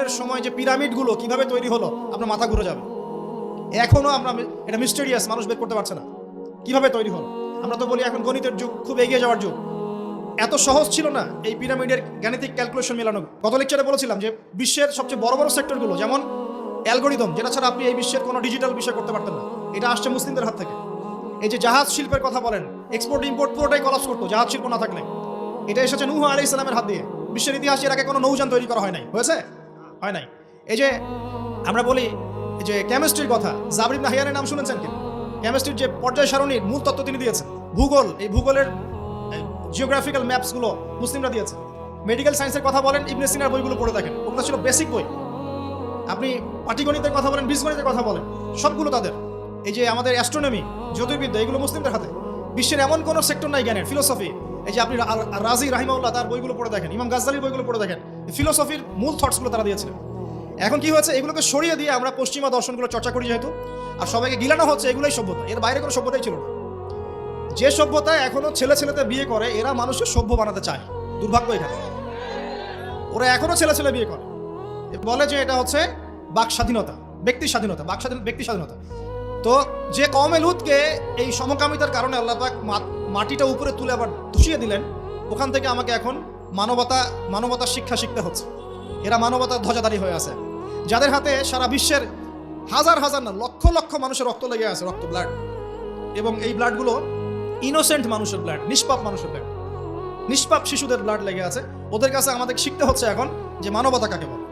এর সময় যে পিরামিডগুলো কীভাবে তৈরি হলো, আপনার মাথা ঘুরে যাবে। এখনও আমরা এটা মিস্টেরিয়াস মানুষ বের করতে পারছে না। কীভাবে তৈরি হলো? আমরা তো বলি এখন গণিতের যুগ, খুব এগিয়ে যাওয়ার যুগ। এত সহজ ছিল না এই পিরামিডের গাণিতিক ক্যালকুলেশন মেলানো। গত লেকচারে বলেছিলাম যে বিশ্বের সবচেয়ে বড় বড় সেক্টরগুলো যেমন অ্যালগোরিদম যেটা ছাড়া আপনি এই বিশ্বের কোনো ডিজিটাল বিষয় করতে পারতেন না। এটা আসছে মুসলিমদের হাত থেকে। এই যে জাহাজ শিল্পের কথা বলেন এক্সপোর্ট ইম্পোর্ট পুরোটাই কলাপস করতো, জাহাজ শিল্প না থাকলে। এটা এসেছে নুহ আলী ইসলামের হাত দিয়ে। বিশ্বের ইতিহাসে এর আগে কোনো নৌযান তৈরি করা হয় নাই। হয়েছে? হয় নাই। এই যে আমরা বলি, এই যে কেমিস্ট্রির কথা জাবরিন হাইয়ারের নাম শুনেছেন কি কেমিস্ট্রির যে পর্যায় সারণীর মূল তত্ত্ব তিনি দিয়েছেন। ভূগোল, এই ভূগোলের জিওগ্রাফিক্যাল ম্যাপসগুলো মুসলিমরা দিয়েছে মেডিকেল সায়েন্সের কথা বলেন, ইবনে সিনার বইগুলো পড়ে দেখেন। ওগুলো ছিল বেসিক বই। আপনি পাটিগণিতের কথা বলেন, বীজগণিতের কথা বলেন, সবগুলো তাদের। এই যে আমাদের অ্যাস্ট্রোনমি জ্যোতির্বিদ্যা, এগুলো মুসলিমদের হাতে। বিশ্বের এমন কোনো সেক্টর নাই জ্ঞানের ফিলোসফি এই যে আপনি রাজি রাহিমাউল্লাহ তার বইগুলো পড়ে দেখেন, ইমাম গাজ্জালির বইগুলো পড়ে দেখেন ফিলোসফির মূল থটসগুলো তারা দিয়েছিলেন। এখন কি হয়েছে, এগুলোকে সরিয়ে দিয়ে আমরা পশ্চিমা দর্শনগুলো চর্চা করি যেহেতু, আর সবাইকে গিলানো হচ্ছে, এগুলোই সভ্যতা, এর বাইরে কোনো সভ্যতাই ছিল না। যে সভ্যতা এখনও ছেলে ছেলেতে বিয়ে করে, এরা মানুষকে সভ্য বানাতে চায়, দুর্ভাগ্য এখানে। ওরা এখনও ছেলে ছেলে বিয়ে করে। বলে যে এটা হচ্ছে বাক স্বাধীনতা, ব্যক্তি স্বাধীনতা, বাক স্বাধীন ব্যক্তি স্বাধীনতা। তো যে কমে লুতকে এই সমকামিতার কারণে আল্লাহ পাক মা- মাটিটা উপরে তুলে আবার ধুষিয়ে দিলেন, ওখান থেকে আমাকে এখন মানবতা মানবতার শিক্ষা শিখতে হচ্ছে। এরা মানবতার ধ্বজাধারী হয়ে আছে। যাদের হাতে সারা বিশ্বের হাজার হাজার না, লক্ষ লক্ষ মানুষের রক্ত লেগে আছে, রক্ত ব্লাড এবং এই ব্লাডগুলো ইনোসেন্ট মানুষের ব্লাড নিষ্পাপ মানুষের ব্লাড নিষ্পাপ শিশুদের ব্লাড লেগে আছে। ওদের কাছে আমাদের শিখতে হচ্ছে এখন যে মানবতা কাকে বলে।